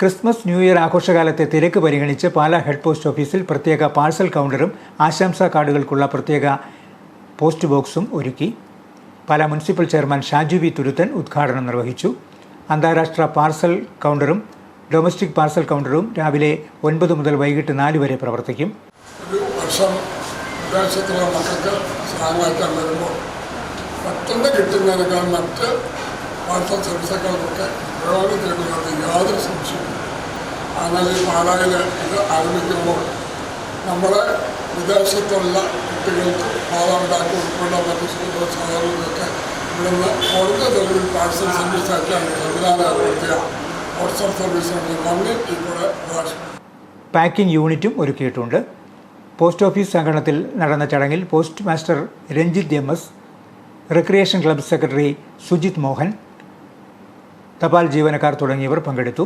Christmas new year ആഘോഷകാലത്തെ തിരക്ക് പരിഗണിച്ച് Pala head post ഓഫീസിൽ പ്രത്യേക പാഴ്സൽ കൗണ്ടറും ആശംസാ കാർഡുകൾക്കുള്ള പ്രത്യേക പോസ്റ്റ് ബോക്സും ഒരുക്കി. Pala municipal chairman Shaju V Thuruthan ഉദ്ഘാടനം നിർവഹിച്ചു. അന്താരാഷ്ട്ര പാർസൽ കൗണ്ടറും ഡൊമസ്റ്റിക് പാർസൽ കൗണ്ടറും രാവിലെ ഒൻപത് മുതൽ വൈകിട്ട് നാല് വരെ പ്രവർത്തിക്കും. വർഷം പെട്ടെന്ന് കിട്ടുന്നതിനേക്കാൾ മറ്റ് വാട്സപ്പ് സർവീസുകൾക്കൊക്കെ പ്രയോജനം യാതൊരു സംശയവും അങ്ങനെ ഈ പാലായിൽ ഇത് ആരംഭിക്കുമ്പോൾ നമ്മുടെ വിദേശത്തുള്ള കുട്ടികൾക്ക് മാതാപിതാക്കൾ ഉൾപ്പെടെ മറ്റ് സ്കൂളുകൾ സാധാരണകളൊക്കെ ഇവിടുന്ന് കുറഞ്ഞ തൊഴിൽ പാഴ്സൽ സർവീസ് അയക്കാൻ സംവിധാനം ഏർപ്പെടുത്തിയ വാട്സപ്പ് സർവീസാണ് നന്ദി ഇവിടെ പാക്കിംഗ് യൂണിറ്റും ഒരുക്കിയിട്ടുണ്ട്. പോസ്റ്റ് ഓഫീസ് സംഘടനത്തിൽ നടന്ന ചടങ്ങിൽ post master Ranjith M S recreation club secretary Sujith Mohan തപാൽ ജീവനക്കാർ തുടങ്ങിയവർ പങ്കെടുത്തു